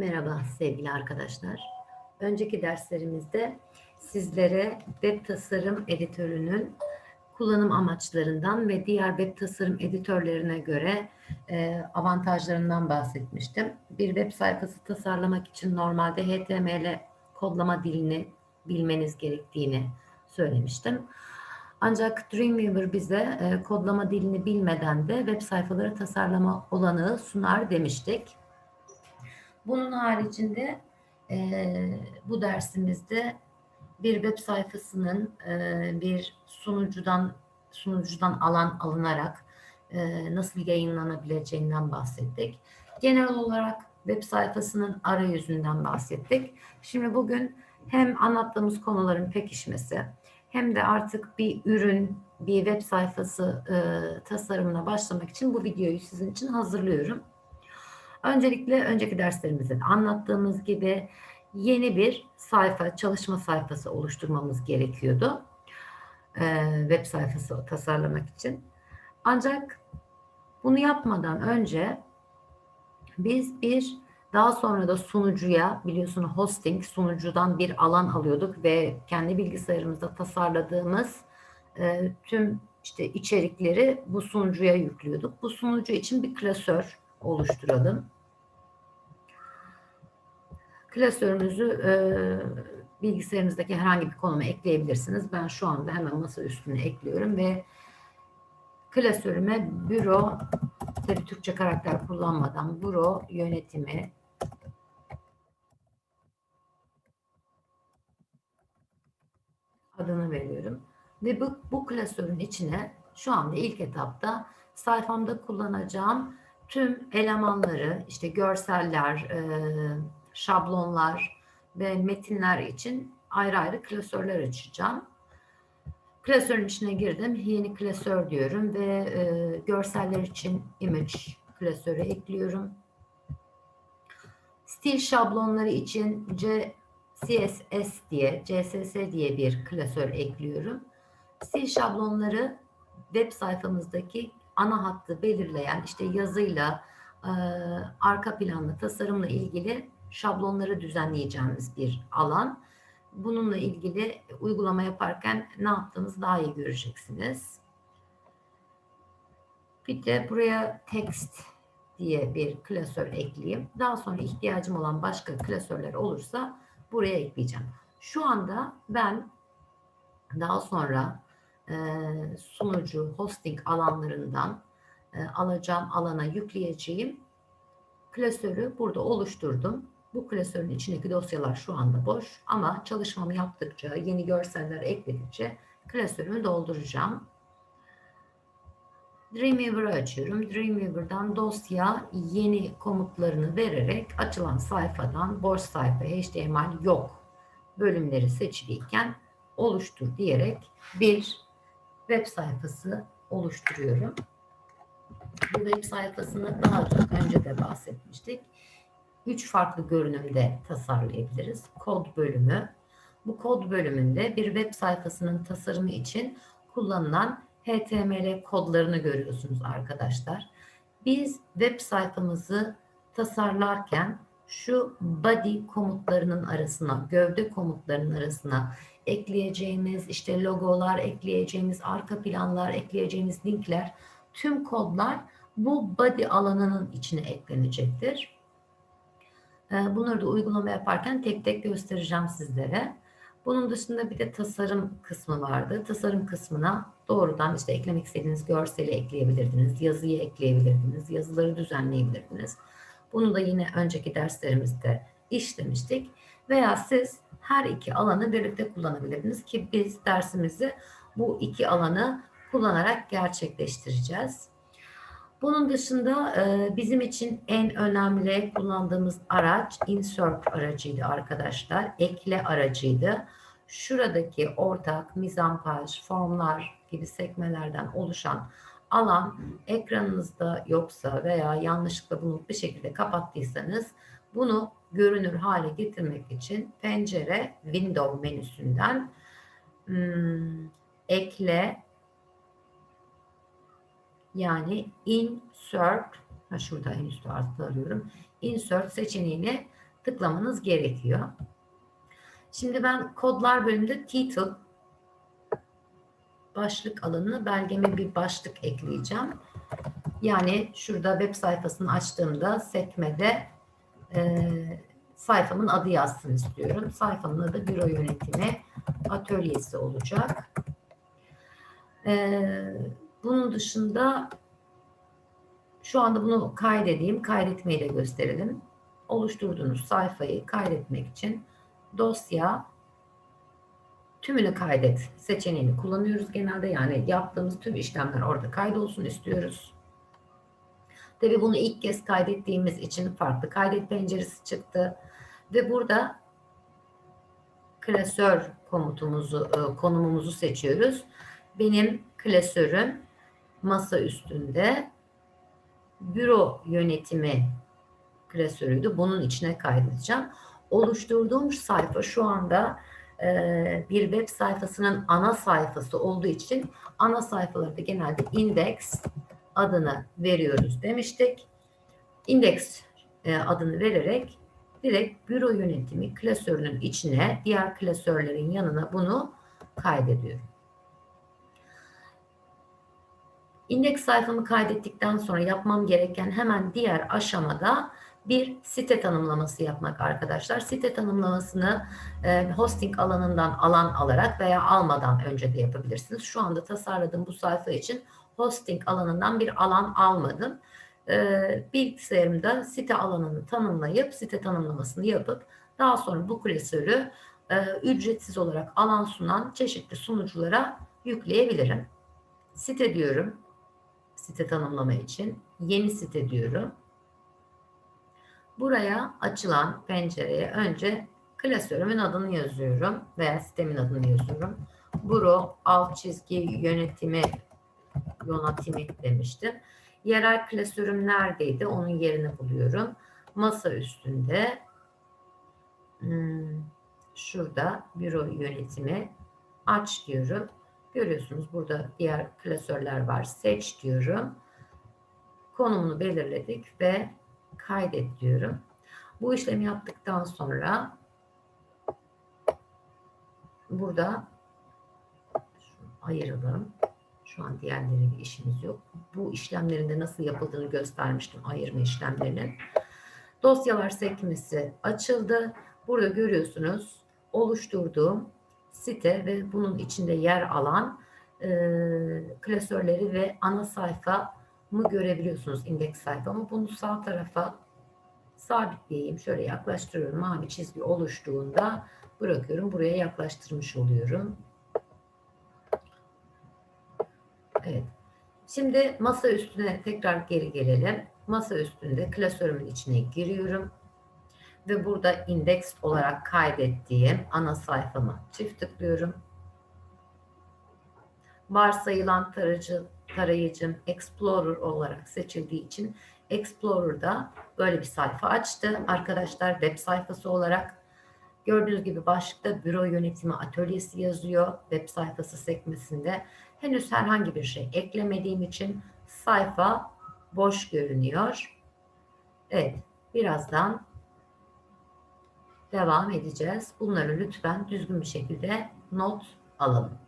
Merhaba sevgili arkadaşlar. Önceki derslerimizde sizlere web tasarım editörünün kullanım amaçlarından ve diğer web tasarım editörlerine göre e, avantajlarından bahsetmiştim. Bir web sayfası tasarlamak için normalde HTML kodlama dilini bilmeniz gerektiğini söylemiştim. Ancak Dreamweaver bize e, kodlama dilini bilmeden de web sayfaları tasarlama olanağı sunar demiştik. Bunun haricinde e, bu dersimizde bir web sayfasının e, bir sunucudan sunucudan alan alınarak e, nasıl yayınlanabileceğinden bahsettik. Genel olarak web sayfasının arayüzünden bahsettik. Şimdi bugün hem anlattığımız konuların pekişmesi hem de artık bir ürün, bir web sayfası e, tasarımına başlamak için bu videoyu sizin için hazırlıyorum. Öncelikle önceki derslerimizde anlattığımız gibi yeni bir sayfa, çalışma sayfası oluşturmamız gerekiyordu. Ee, web sayfası tasarlamak için. Ancak bunu yapmadan önce biz bir daha sonra da sunucuya biliyorsun hosting sunucudan bir alan alıyorduk ve kendi bilgisayarımızda tasarladığımız e, tüm işte içerikleri bu sunucuya yüklüyorduk. Bu sunucu için bir klasör oluşturalım. Klasörünüzü e, bilgisayarınızdaki herhangi bir konuma ekleyebilirsiniz. Ben şu anda hemen masa üstüne ekliyorum ve klasörüme büro, tabii Türkçe karakter kullanmadan büro yönetimi adını veriyorum. Ve bu, bu klasörün içine şu anda ilk etapta sayfamda kullanacağım tüm elemanları, işte görseller, e, şablonlar ve metinler için ayrı ayrı klasörler açacağım. Klasörün içine girdim. Yeni klasör diyorum ve e, görseller için image klasörü ekliyorum. Stil şablonları için C, CSS diye, CSS diye bir klasör ekliyorum. Stil şablonları web sayfamızdaki ana hattı belirleyen işte yazıyla, e, arka planlı tasarımla ilgili şablonları düzenleyeceğimiz bir alan. Bununla ilgili uygulama yaparken ne yaptığınızı daha iyi göreceksiniz. Bir de buraya text diye bir klasör ekleyeyim. Daha sonra ihtiyacım olan başka klasörler olursa buraya ekleyeceğim. Şu anda ben daha sonra sunucu, hosting alanlarından e, alacağım alana yükleyeceğim klasörü burada oluşturdum. Bu klasörün içindeki dosyalar şu anda boş ama çalışmamı yaptıkça, yeni görseller ekledikçe klasörümü dolduracağım. Dreamweaver'ı açıyorum. Dreamweaver'dan dosya yeni komutlarını vererek açılan sayfadan boş sayfa, HTML yok bölümleri seçiliyken oluştur diyerek bir web sayfası oluşturuyorum. Bu web sayfasını daha önce de bahsetmiştik üç farklı görünümde tasarlayabiliriz. Kod bölümü. Bu kod bölümünde bir web sayfasının tasarımı için kullanılan HTML kodlarını görüyorsunuz arkadaşlar. Biz web sayfamızı tasarlarken şu body komutlarının arasına, gövde komutlarının arasına ekleyeceğimiz işte logolar, ekleyeceğimiz arka planlar, ekleyeceğimiz linkler, tüm kodlar bu body alanının içine eklenecektir. Ee, bunları da uygulama yaparken tek tek göstereceğim sizlere. Bunun dışında bir de tasarım kısmı vardı. Tasarım kısmına doğrudan işte eklemek istediğiniz görseli ekleyebilirdiniz, yazıyı ekleyebilirdiniz, yazıları düzenleyebilirdiniz. Bunu da yine önceki derslerimizde işlemiştik. Veya siz her iki alanı birlikte kullanabilirdiniz ki biz dersimizi bu iki alanı kullanarak gerçekleştireceğiz. Bunun dışında e, bizim için en önemli kullandığımız araç insert aracıydı arkadaşlar. Ekle aracıydı. Şuradaki ortak mizampaj, formlar gibi sekmelerden oluşan alan ekranınızda yoksa veya yanlışlıkla bunu bir şekilde kapattıysanız bunu görünür hale getirmek için pencere window menüsünden hmm, ekle yani insert, ha şurada en üstte altta arıyorum. Insert seçeneğini tıklamanız gerekiyor. Şimdi ben kodlar bölümünde title başlık alanına belgeme bir başlık ekleyeceğim. Yani şurada web sayfasını açtığımda sekmede e, sayfamın adı yazsın istiyorum. Sayfamın adı büro yönetimi atölyesi olacak. E, bunun dışında şu anda bunu kaydedeyim. Kaydetmeyi de gösterelim. Oluşturduğunuz sayfayı kaydetmek için dosya tümünü kaydet seçeneğini kullanıyoruz genelde. Yani yaptığımız tüm işlemler orada kaydolsun istiyoruz. Tabi bunu ilk kez kaydettiğimiz için farklı kaydet penceresi çıktı. Ve burada klasör komutumuzu, e, konumumuzu seçiyoruz. Benim klasörüm masa üstünde büro yönetimi klasörüydü. Bunun içine kaydedeceğim. Oluşturduğum sayfa şu anda e, bir web sayfasının ana sayfası olduğu için ana sayfalarda genelde index adını veriyoruz demiştik. Index e, adını vererek direkt büro yönetimi klasörünün içine diğer klasörlerin yanına bunu kaydediyorum. İndeks sayfamı kaydettikten sonra yapmam gereken hemen diğer aşamada bir site tanımlaması yapmak arkadaşlar. Site tanımlamasını e, hosting alanından alan alarak veya almadan önce de yapabilirsiniz. Şu anda tasarladığım bu sayfa için hosting alanından bir alan almadım. E, bilgisayarımda site alanını tanımlayıp site tanımlamasını yapıp daha sonra bu klasörü e, ücretsiz olarak alan sunan çeşitli sunuculara yükleyebilirim. Site diyorum. Site tanımlama için. Yeni site diyorum. Buraya açılan pencereye önce klasörümün adını yazıyorum veya sistemin adını yazıyorum. Buro alt çizgi yönetimi yönetimi demiştim. Yerel klasörüm neredeydi? Onun yerini buluyorum. Masa üstünde hmm, şurada büro yönetimi aç diyorum. Görüyorsunuz burada diğer klasörler var. Seç diyorum. Konumunu belirledik ve kaydet diyorum. Bu işlemi yaptıktan sonra burada ayıralım. Şu an diğerleriyle işimiz yok. Bu işlemlerinde nasıl yapıldığını göstermiştim ayırma işlemlerinin. Dosyalar sekmesi açıldı. Burada görüyorsunuz oluşturduğum site ve bunun içinde yer alan e, klasörleri ve ana sayfa mı görebiliyorsunuz indeks sayfamı. Bunu sağ tarafa sabitleyeyim. Şöyle yaklaştırıyorum. Mavi çizgi oluştuğunda bırakıyorum. Buraya yaklaştırmış oluyorum. Evet. Şimdi masa üstüne tekrar geri gelelim. Masa üstünde klasörümün içine giriyorum. Ve burada indeks olarak kaydettiğim ana sayfamı çift tıklıyorum. Varsayılan tarayıcı, tarayıcım Explorer olarak seçildiği için Explorer'da böyle bir sayfa açtı. Arkadaşlar web sayfası olarak gördüğünüz gibi başlıkta büro yönetimi atölyesi yazıyor. Web sayfası sekmesinde henüz herhangi bir şey eklemediğim için sayfa boş görünüyor. Evet, birazdan devam edeceğiz. Bunları lütfen düzgün bir şekilde not alalım.